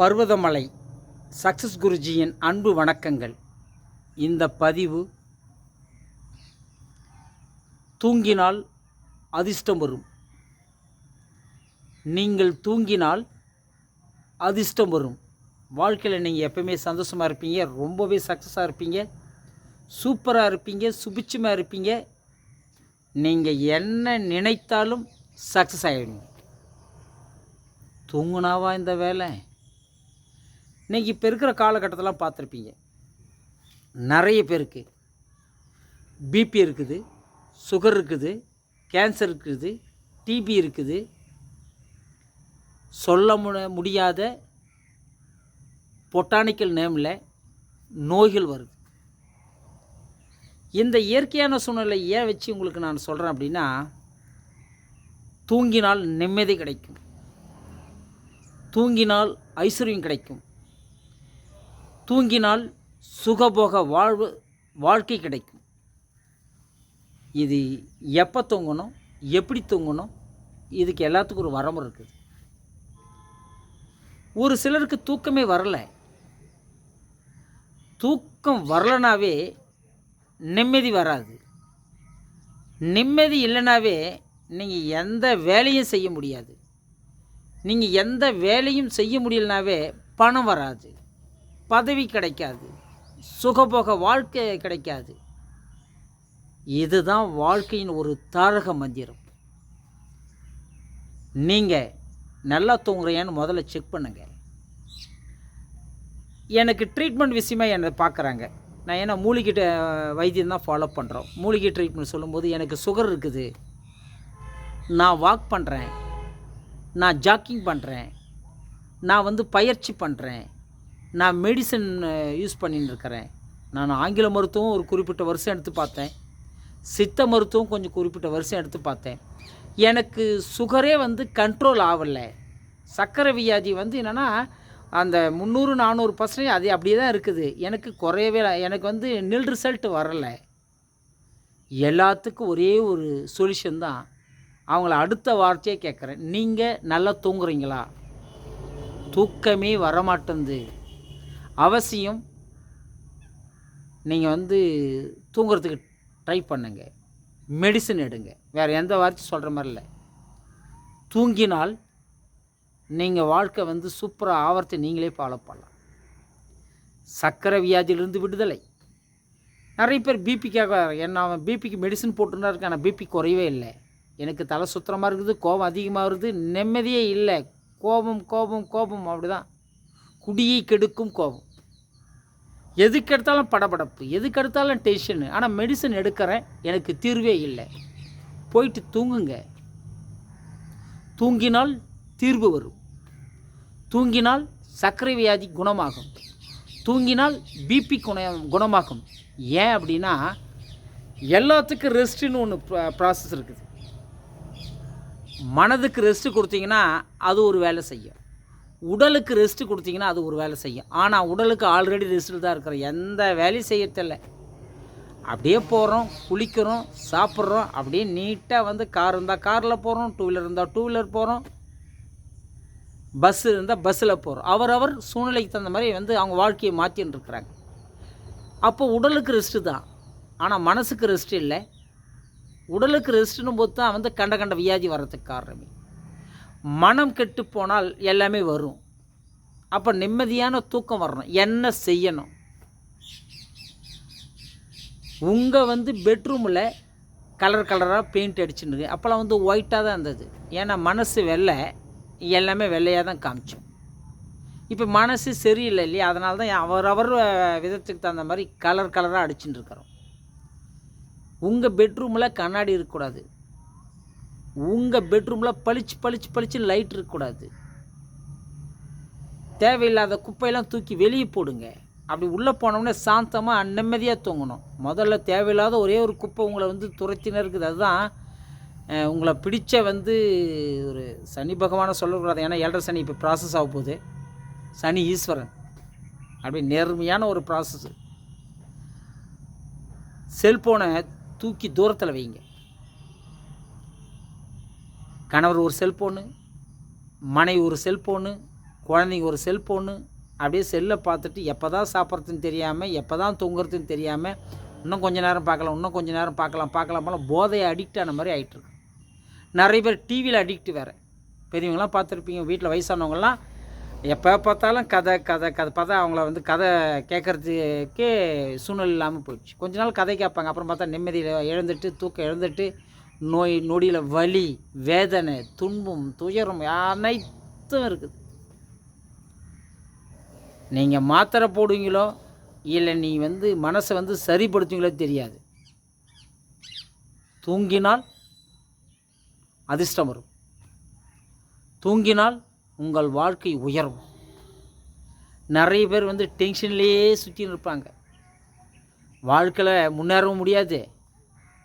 Parvathamalai success குருஜியின் அன்பு வணக்கங்கள். இந்த பதிவு தூங்கினால் அதிர்ஷ்டம் வரும். நீங்கள் தூங்கினால் அதிர்ஷ்டம் வரும். வாழ்க்கையில் நீங்கள் எப்பவுமே சந்தோஷமாக இருப்பீங்க ரொம்பவே சக்ஸஸாக இருப்பீங்க சூப்பராக இருப்பீங்க சுபிட்சமாக இருப்பீங்க. நீங்கள் என்ன நினைத்தாலும் சக்ஸஸ் ஆகிடுங்க தூங்குனாவா இந்த வேலை? இன்றைக்கி இப்போ இருக்கிற காலகட்டத்தெல்லாம் பார்த்துருப்பீங்க. நிறைய பேருக்கு பிபி இருக்குது சுகர் இருக்குது கேன்சர் இருக்குது டிபி இருக்குது. சொல்ல முட முடியாத பொட்டானிக்கல் நேமில் நோய்கள் வருது. இந்த இயற்கையான சூழ்நிலை ஏன் வச்சு உங்களுக்கு நான் சொல்கிறேன் அப்படின்னா தூங்கினால் நிம்மதி கிடைக்கும். தூங்கினால் ஐஸ்வர்யம் கிடைக்கும். தூங்கினால் சுகபோக வாழ்வு வாழ்க்கை கிடைக்கும். இது எப்போ தூங்கணும் எப்படி தூங்கணும் இதுக்கு எல்லாத்துக்கும் ஒரு வரமுறை இருக்குது. ஒரு சிலருக்கு தூக்கமே வரலை. தூக்கம் வரலனாவே நிம்மதி வராது. நிம்மதி இல்லைனாவே நீங்கள் எந்த வேலையும் செய்ய முடியாது. நீங்கள் எந்த வேலையும் செய்ய முடியலனாவே பணம் வராது. பதவி கிடைக்காது. சுகபோக வாழ்க்கை கிடைக்காது. இதுதான் வாழ்க்கையின் ஒரு தாரக மந்திரம். நீங்கள் நல்லா தூங்குறியான்னு முதல்ல செக் பண்ணுங்கள் எனக்கு ட்ரீட்மெண்ட் விஷயமா என்னை பார்க்குறாங்க. நான் ஏன்னா மூலிகை வைத்தியம் தான் ஃபாலோ பண்ணுறோம் மூலிகை ட்ரீட்மெண்ட் சொல்லும்போது எனக்கு சுகர் இருக்குது. நான் வாக் பண்ணுறேன் நான் ஜாக்கிங் பண்ணுறேன் நான் வந்து பயிற்சி பண்ணுறேன் நான் மெடிசன் யூஸ் பண்ணின்னு இருக்கிறேன் நான் ஆங்கில மருத்துவம் ஒரு குறிப்பிட்ட வருஷம் எடுத்து பார்த்தேன். சித்த மருத்துவம் கொஞ்சம் குறிப்பிட்ட வருஷம் எடுத்து பார்த்தேன். எனக்கு சுகரே வந்து கண்ட்ரோல் ஆகலை சர்க்கரை வியாதி வந்து என்னென்னா அந்த முந்நூறு நானூறு பர்சன்டேஜ் அது அப்படியே தான் இருக்குது. எனக்கு குறையவே எனக்கு வந்து நில் ரிசல்ட் வரலை. எல்லாத்துக்கும் ஒரே ஒரு சொல்யூஷன் தான். அவங்கள அடுத்த வார்த்தையே கேட்குறேன். நீங்கள் நல்லா தூங்குறீங்களா? தூக்கமே வரமாட்டேங்குது அவசியம் நீங்கள் வந்து தூங்குறதுக்கு ட்ரை பண்ணுங்க. மெடிசன் எடுங்க. வேறு எந்த வார்த்தை சொல்கிற மாதிரி இல்லை. தூங்கினால் நீங்கள் வாழ்க்கை வந்து சூப்பராக ஆவர்த்தி நீங்களே ஃபாலோ பண்ணலாம். சர்க்கரை வியாதியிலிருந்து விடுதலை. நிறைய பேர் பிபிக்காக என்ன அவன் பிபிக்கு மெடிசன் போட்டுருந்தா இருக்கு ஆனால் பிபி குறையவே இல்லை. எனக்கு தலை சுத்தமாக இருக்குது கோபம் அதிகமாக இருக்குது நிம்மதியே இல்லை. கோபம் கோபம் கோபம் அப்படி தான் குடியை கெடுக்கும் கோபம். எதுக்கு எடுத்தாலும் படபடப்பு எதுக்கு எடுத்தாலும் டென்ஷனு ஆனால் மெடிசன் எடுக்கிறேன் எனக்கு தீர்வே இல்லை. போயிட்டு தூங்குங்க. தூங்கினால் தீர்வு வரும். தூங்கினால் சர்க்கரை வியாதி குணமாகும். தூங்கினால் பிபி குண குணமாகும். ஏன் அப்படின்னா எல்லாத்துக்கும் ரெஸ்ட்டுன்னு ஒன்று ப்ராசஸ் இருக்குது. மனதுக்கு ரெஸ்ட்டு கொடுத்தீங்கன்னா அது ஒரு வேலை செய்யும். உடலுக்கு ரெஸ்ட்டு கொடுத்தீங்கன்னா அது ஒரு வேலை செய்யும். ஆனால் உடலுக்கு ஆல்ரெடி ரெஸ்ட்டில் தான் இருக்கிறோம். எந்த வேலையும் செய்யறதில்ல. அப்படியே போகிறோம் குளிக்கிறோம் சாப்பிட்றோம். அப்படியே நீட்டாக வந்து கார் இருந்தால் காரில் போகிறோம் டூ வீலர் இருந்தால் டூ வீலர் போகிறோம் பஸ் இருந்தால் பஸ்ஸில் போகிறோம் அவரவர் சூழ்நிலைக்கு தகுந்த மாதிரி வந்து அவங்க வாழ்க்கையை மாற்றின்னு இருக்கிறாங்க. அப்போ உடலுக்கு ரெஸ்ட்டு தான். ஆனால் மனசுக்கு ரெஸ்ட் இல்லை. உடலுக்கு ரெஸ்ட்டுன்னு போது தான் வந்து கண்ட கண்ட வியாதி வர்றதுக்கு காரணமே. மனம் கெட்டு போனால் எல்லாமே வரும். அப்போ நிம்மதியான தூக்கம் வரணும். என்ன செய்யணும்? உங்கள் வந்து பெட்ரூமில் கலர் கலராக பெயிண்ட் அடிச்சுன்னு அப்போல்லாம் வந்து ஒயிட்டாக தான் இருந்தது. ஏன்னா மனசு வெள்ளை. எல்லாமே வெள்ளையாக தான் காமிச்சோம். இப்போ மனசு சரியில்லை இல்லையா? அதனால தான் அவரவர் விதத்துக்கு தகுந்த மாதிரி கலர் கலராக அடிச்சுட்டு இருக்கிறோம் உங்கள் பெட்ரூமில் கண்ணாடி இருக்கக்கூடாது. உங்கள் பெட்ரூமில் பளிச்சு பளிச்சு பளிச்சு லைட் இருக்கக்கூடாது. தேவையில்லாத குப்பையெல்லாம் தூக்கி வெளியே போடுங்க. அப்படி உள்ளே போனோடனே சாந்தமாக நிம்மதியாக தூங்கணும். முதல்ல தேவையில்லாத ஒரே ஒரு குப்பை உங்களை வந்து துரத்தினே இருக்குது அதுதான் உங்களை பிடிச்ச வந்து ஒரு சனி பகவானை சொல்லக்கூடாது. ஏன்னா ஏழரை சனி இப்போ ப்ராசஸ் ஆக போகுது. சனி ஈஸ்வரன். அப்படி நேர்மையான ஒரு ப்ராசஸ் செல்ஃபோனை தூக்கி தூரத்தில் வைங்க. கணவர் ஒரு செல்ஃபோனு மனைவி ஒரு செல்ஃபோனு குழந்தைங்க ஒரு செல்ஃபோனு அப்படியே செல்லை பார்த்துட்டு எப்போ தான் சாப்பிட்றதுன்னு தெரியாமல் எப்போ தான் தூங்குறதுன்னு தெரியாமல் இன்னும் கொஞ்ச நேரம் பார்க்கலாம் இன்னும் கொஞ்ச நேரம் பார்க்கலாம் பார்க்கலாம் பார்க்கலாம் போதையை அடிக்ட் ஆன மாதிரி ஆகிட்டுருக்கு நிறைய பேர் டிவியில் அடிக்ட் வேறு. பெரியவங்களாம் பார்த்துருப்பீங்க வீட்டில் வயசானவங்களாம் எப்போ பார்த்தாலும் கதை கதை கதை பார்த்தா அவங்கள வந்து கதை கேட்குறதுக்கே சூழ்நிலை இல்லாமல் போயிடுச்சு. கொஞ்ச நாள் கதை கேட்பாங்க அப்புறம் பார்த்தா நிம்மதியில் எழுந்துட்டு தூக்கம் எழுந்துட்டு நோய் நொடியில் வலி வேதனை துன்பம் துயரம் அனைத்தும் இருக்குது. நீங்கள் மாத்திரை போடுவீங்களோ இல்லை நீ வந்து மனசை வந்து சரிப்படுத்துவீங்களோ தெரியாது. தூங்கினால் அதிர்ஷ்டம் வரும். தூங்கினால் உங்கள் வாழ்க்கை உயரும். நிறைய பேர் வந்து டென்ஷன்லேயே சுற்றின்னு இருப்பாங்க. வாழ்க்கையில் முன்னேறவும் முடியாது.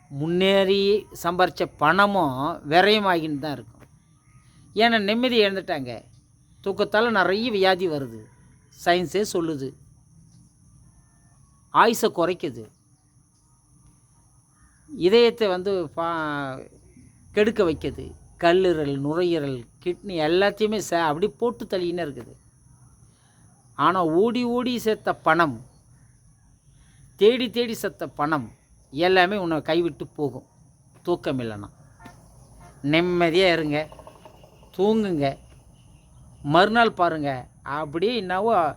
முன்னேறி சம்பாரித்த பணமும் விரயமாகின்னு தான் இருக்கும். ஏன்னா நிம்மதி இழந்துட்டாங்க. தூக்கத்தால் நிறைய வியாதி வருது. சயின்ஸே சொல்லுது. ஆயுசை குறைக்குது. இதயத்தை வந்து பா கெடுக்க வைக்குது. கல்லீரல் நுரையீரல் கிட்னி எல்லாத்தையுமே ச அப்படி போட்டு தள்ளின்னு இருக்குது. ஆனால் ஓடி ஓடி சேர்த்த பணம் தேடி தேடி செத்த பணம் எல்லாமே உன்னை கைவிட்டு போகும். தூக்கம் இல்லைன்னா. நிம்மதியாக இருங்க. தூங்குங்க. மறுநாள் பாருங்கள் அப்படியே என்னவோ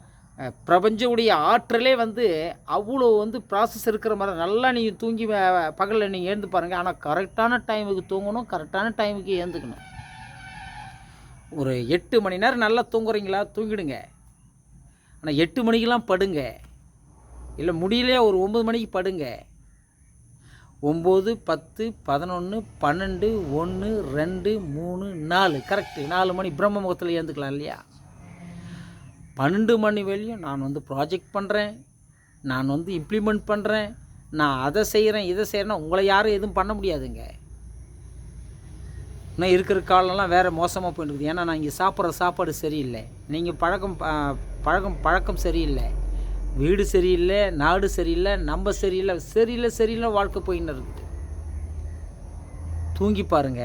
பிரபஞ்சவுடைய ஆற்றலே வந்து அவ்வளோ வந்து ப்ராசஸ் இருக்கிற மாதிரி நல்லா நீங்கள் தூங்கி பகலில் நீங்கள் எழுந்து பாருங்கள் ஆனால் கரெக்டான டைமுக்கு தூங்கணும் கரெக்டான டைமுக்கு எழுந்துக்கணும். ஒரு எட்டு மணி நேரம் நல்லா தூங்குறீங்களா? தூங்கிடுங்க. ஆனால் எட்டு மணிக்கெலாம் படுங்க. இல்லை முடியலையே? ஒரு ஒம்பது மணிக்கு படுங்க. ஒம்பது பத்து பதினொன்று பன்னெண்டு ஒன்று ரெண்டு மூணு நாலு. கரெக்டு நாலு மணி பிரம்ம முகத்தில் ஏந்துக்கலாம் இல்லையா? பன்னெண்டு மணி வரையும் நான் வந்து ப்ராஜெக்ட் பண்ணுறேன் நான் வந்து இம்ப்ளிமெண்ட் பண்ணுறேன் நான் அதை செய்கிறேன் இதை செய்கிறேன்னா உங்களை யாரும் எதுவும் பண்ண முடியாதுங்க. இன்னும் இருக்கிற காலம்லாம் வேறு மோசமாக போயிட்டுருக்குது ஏன்னா நான் இங்கே சாப்பிட்ற சாப்பாடு சரியில்லை. நீங்கள் பழக்கம் பழக்கம் பழக்கம் சரியில்லை. வீடு சரியில்லை நாடு சரியில்லை நம்ம சரியில்லை சரியில்லை சரியில்லை வாழ்க்கை போயின்னு இருக்குது. தூங்கி பாருங்க.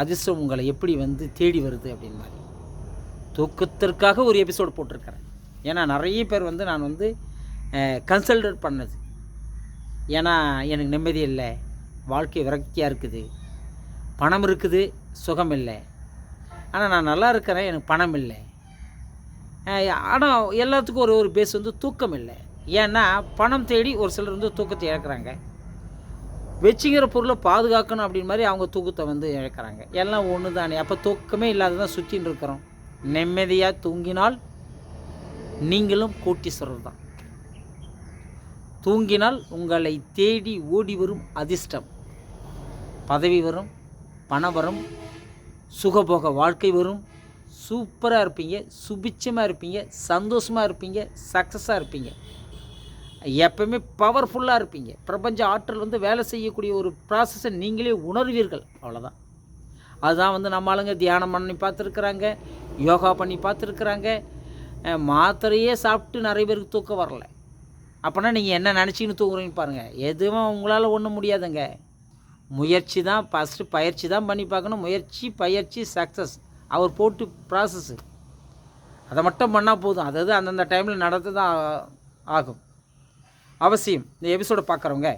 அதிர்ஷ்டம் உங்களை எப்படி வந்து தேடி வருது அப்படின்னு மாதிரி. தூக்கத்திற்காக ஒரு எபிசோடு போட்டிருக்கிறேன். ஏன்னா நிறைய பேர் வந்து நான் வந்து கன்சல்டேட் பண்ணது. ஏன்னா எனக்கு நிம்மதி இல்லை. வாழ்க்கை விரக்தியாக இருக்குது. பணம் இருக்குது சுகம் இல்லை. ஆனால் நான் நல்லா இருக்கிறேன் எனக்கு பணம் இல்லை. ஆனால் எல்லாத்துக்கும் ஒரு ஒரு பேஸ் வந்து தூக்கம் இல்லை. ஏன்னா பணம் தேடி ஒரு சிலர் வந்து தூக்கத்தை இழக்கிறாங்க. வச்சுக்கிற பொருளை பாதுகாக்கணும் அப்படின்னு மாதிரி அவங்க தூக்கத்தை வந்து இழக்கிறாங்க. எல்லாம் ஒன்று தானே அப்போ தூக்கமே இல்லாத தான் சுற்றின்னு இருக்கிறோம். நிம்மதியாக தூங்கினால் நீங்களும் கோட்டீஸ்வரர் தான். தூங்கினால் உங்களை தேடி ஓடி வரும் அதிர்ஷ்டம். பதவி வரும் பணம் வரும் சுகபோக வாழ்க்கை வரும். சூப்பராக இருப்பீங்க சுபிச்சமாக இருப்பீங்க சந்தோஷமாக இருப்பீங்க சக்ஸஸாக இருப்பீங்க. எப்பவுமே பவர்ஃபுல்லாக இருப்பீங்க. பிரபஞ்ச ஆற்றல் வந்து வேலை செய்யக்கூடிய ஒரு ப்ராசஸை நீங்களே உணர்வீர்கள் அவ்வளோதான் அதுதான் வந்து நம்ம ஆளுங்க தியானம் பண்ணி பார்த்துருக்குறாங்க யோகா பண்ணி பார்த்துருக்குறாங்க. மாத்திரையே சாப்பிட்டு நிறைய பேருக்கு தூக்கம் வரல. அப்போனா நீங்கள் என்ன நினச்சின்னு தூங்குறீங்கன்னு பாருங்கள் எதுவும் உங்களால் ஒன்றும் முடியாதுங்க. முயற்சி தான் ஃபஸ்ட்டு பயிற்சி தான் பண்ணி பார்க்கணும். முயற்சி பயிற்சி சக்ஸஸ் அவர் போட்டு ப்ராசஸ்ஸு அதை மட்டும் பண்ணால் போதும். அதாவது அந்தந்த டைமில் நடந்து தான் ஆகும். அவசியம். இந்த எபிசோடை பார்க்குறவங்க.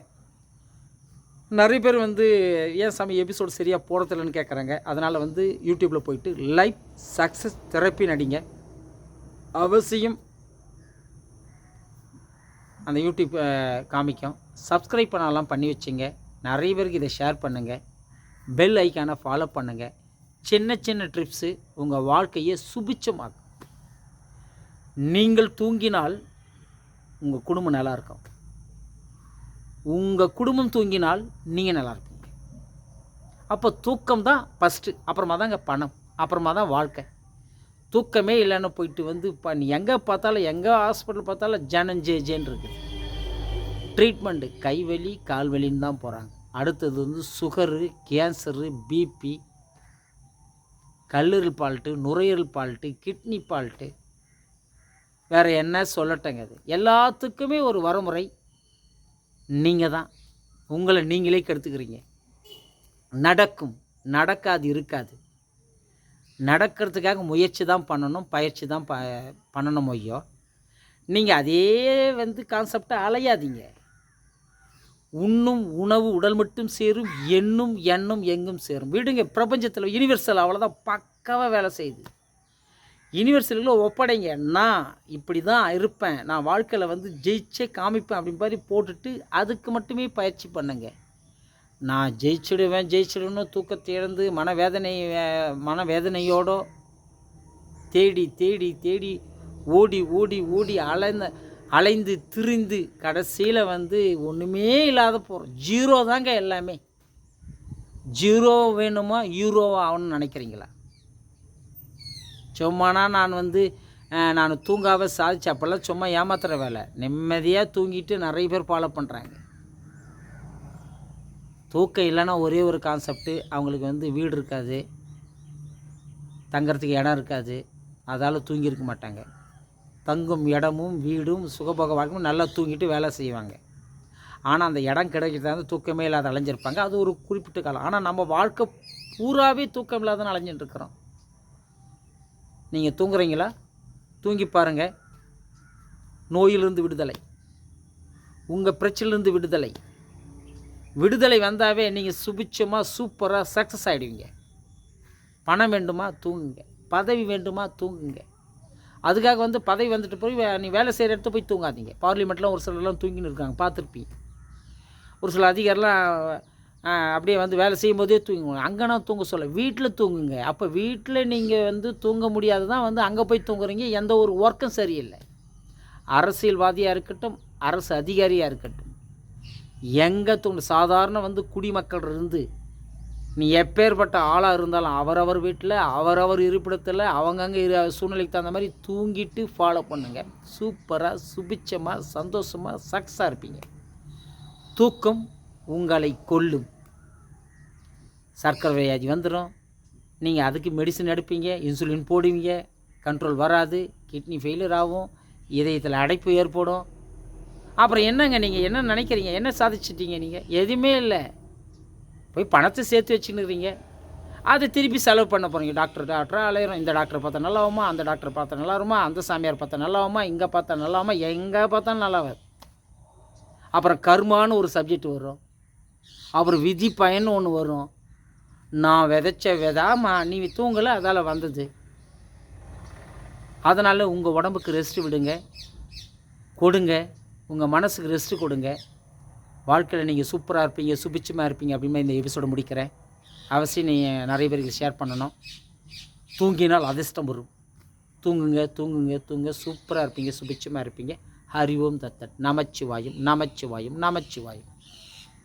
நிறைய பேர் வந்து ஏன் சாமி எபிசோடு சரியாக போடுறதில்லன்னு கேட்குறாங்க அதனால் வந்து யூடியூப்பில் போயிட்டு லைஃப் சக்ஸஸ் தெரப்பி நடிங்க அவசியம். அந்த யூடியூப் காமிக்கும். சப்ஸ்கிரைப் பண்ணலாம் பண்ணி வச்சுங்க. நிறைய பேருக்கு இதை ஷேர் பண்ணுங்கள் பெல் ஐக்கானை ஃபாலோ பண்ணுங்கள் சின்ன சின்ன ட்ரிப்ஸு உங்கள் வாழ்க்கையை சுபிச்சமாக்கும். நீங்கள் தூங்கினால் உங்கள் குடும்பம் நல்லா இருக்கும். உங்கள் குடும்பம் தூங்கினால் நீங்கள் நல்லா இருப்பீங்க. அப்போ தூக்கம் தான் ஃபஸ்ட்டு அப்புறமா தாங்க பணம் அப்புறமா தான் வாழ்க்கை. தூக்கமே இல்லைன்னு போயிட்டு வந்து இப்போ நீ எங்கே பார்த்தாலும் எங்கே ஹாஸ்பிட்டல் பார்த்தாலும் ஜனம் ஜே ஜேன்னு இருக்குது. ட்ரீட்மெண்ட்டு கைவலி கால்வலின்னு தான் போகிறாங்க அடுத்தது வந்து சுகரு கேன்சரு பிபி கல்லீரல் பால்ட்டு நுரையீரல் பால்ட்டு கிட்னி பால்ட்டு வேறு என்ன சொல்லட்டங்க அது எல்லாத்துக்குமே ஒரு வரமுறை நீங்கள் தான். உங்களை நீங்களே கெடுத்துக்கிறீங்க. நடக்கும். நடக்காது இருக்காது. நடக்கிறதுக்காக முயற்சி தான் பண்ணணும் பயிற்சி தான் ப பண்ணணும் ஐயோ? நீங்கள் அதே வந்து கான்செப்டை அலையாதீங்க. உண்ணும் உணவு உடல் மட்டும் சேரும் எண்ணும் எண்ணும் எங்கும் சேரும். விடுங்க பிரபஞ்சத்தில் யூனிவர்சல் அவ்வளோதான் பக்காவாக வேலை செய்யுது. யூனிவர்சலில் ஒப்படைங்க. நான் இப்படி தான் இருப்பேன். நான் வாழ்க்கையில் வந்து ஜெயிச்சே காமிப்பேன் அப்படி மாதிரி போட்டுட்டு அதுக்கு மட்டுமே பயிற்சி பண்ணுங்க. நான் ஜெயிச்சிடுவேன் ஜெயிச்சிடுவேன்னு தூக்கத்தை இழந்து மனவேதனை மனவேதனையோடு தேடி தேடி தேடி ஓடி ஓடி ஓடி அலைந்த அலைந்து திரிந்து கடைசியில் வந்து ஒன்றுமே இல்லாத போகிறோம் ஜீரோ தாங்க எல்லாமே. ஜீரோ வேணுமா? ஹீரோவாக ஆகணும்னு நினைக்கிறீங்களா? சும்மானா நான் வந்து நான் தூங்காத சாதிச்சு அப்போல்லாம் சும்மா ஏமாத்துகிற வேலை. நிம்மதியாக தூங்கிட்டு நிறைய பேர் ஃபாலோ பண்ணுறாங்க தூக்கம் இல்லைன்னா ஒரே ஒரு கான்செப்ட்டு அவங்களுக்கு வந்து வீடு இருக்காது. தங்கிறதுக்கு இடம் இருக்காது. அதால் தூங்கியிருக்க மாட்டாங்க. தங்கும் இடமும் வீடும் சுகபோக வாழ்க்கையும் நல்லா தூங்கிட்டு வேலை செய்வாங்க. ஆனால் அந்த இடம் கிடைக்கிறதா வந்து தூக்கமே இல்லாத அலைஞ்சிருப்பாங்க. அது ஒரு குறிப்பிட்ட காலம். ஆனால் நம்ம வாழ்க்கை பூராவே தூக்கம் இல்லாத அலைஞ்சிட்டு இருக்கிறோம் நீங்கள் தூங்குறீங்களா? தூங்கி பாருங்கள் நோயிலிருந்து விடுதலை. உங்கள் பிரச்சனையிலிருந்து விடுதலை. விடுதலை வந்தாவே நீங்கள் சுபிச்சமாக சூப்பராக சக்ஸஸ் ஆகிடுவீங்க பணம் வேண்டுமா? தூங்குங்க. பதவி வேண்டுமா? தூங்குங்க. அதுக்காக வந்து பதவி வந்துட்டு போய் நீ வேலை செய்கிற இடத்த போய் தூங்காதீங்க. பார்லிமெண்ட்லாம் ஒரு சிலர்லாம் தூங்கின்னு இருக்காங்க பார்த்துருப்பீங்க. ஒரு சில அதிகாரிலாம் அப்படியே வந்து வேலை செய்யும் போதே தூங்குவோம் அங்கேனா தூங்க சொல்ல வீட்டில் தூங்குங்க. அப்போ வீட்டில் நீங்கள் வந்து தூங்க முடியாது தான் வந்து அங்கே போய் தூங்குறீங்க. எந்த ஒரு ஒர்க்கும் சரியில்லை. அரசியல்வாதியாக இருக்கட்டும் அரசு அதிகாரியாக இருக்கட்டும். எங்கே தூங்க சாதாரண வந்து குடிமக்கள் இருந்து நீ எப்பேற்பட்ட ஆளாக இருந்தாலும் அவரவர் வீட்டில் அவரவர் இருப்பிடத்தில் அவங்கங்க இரு சூழ்நிலைக்கு தகுந்த மாதிரி தூங்கிட்டு ஃபாலோ பண்ணுங்க. சூப்பராக சுபிச்சமாக சந்தோஷமாக சக்ஸாக இருப்பீங்க. தூக்கம் உங்களை கொல்லும். சர்க்கரை வியாதி வந்துடும் நீங்கள் அதுக்கு மெடிசன் எடுப்பீங்க இன்சுலின் போடுவீங்க கண்ட்ரோல் வராது கிட்னி ஃபெயிலியர் ஆகும் இதயத்தில் அடைப்பு ஏற்படும். அப்புறம் என்னங்க நீங்கள் என்ன நினைக்கிறீங்க? என்ன சாதிச்சிட்டீங்க நீங்கள் எதுவுமே இல்லை. போய் பணத்தை சேர்த்து வச்சுன்னுறீங்க அதை திருப்பி செலவு பண்ண போகிறீங்க டாக்டர் டாக்டராக அலையிறோம். இந்த டாக்டர் பார்த்தா நல்லாவுமா அந்த டாக்டர் பார்த்தா நல்லாருமா அந்த சாமியார் பார்த்தா நல்லாவுமா இங்கே பார்த்தா நல்லாவுமா எங்கே பார்த்தாலும் நல்லா அப்புறம் கர்மான்னு ஒரு சப்ஜெக்ட் வரும். அப்புறம் விதி பயன் ஒன்று வரும். நான் விதைச்ச விதாமா நீ தூங்கலை? அதால் வந்தது. அதனால் உங்கள் உடம்புக்கு ரெஸ்ட் விடுங்க. கொடுங்க. உங்கள் மனசுக்கு ரெஸ்ட் கொடுங்க. வாழ்க்கையில் நீங்கள் சூப்பராக இருப்பீங்க சுபிச்சமாக இருப்பீங்க அப்படின்னு இந்த எபிசோடு முடிக்கிறேன். அவசியம் நீங்கள் நிறைய பேருக்கு ஷேர் பண்ணணும். தூங்கினால் அதிர்ஷ்டம் வரும். தூங்குங்க தூங்குங்க தூங்க. சூப்பராக இருப்பீங்க சுபிச்சமாக இருப்பீங்க. ஹரி ஓம் தத்தட் நமச்சிவாயும் நமச்சிவாயும் நமச்சிவாயும்.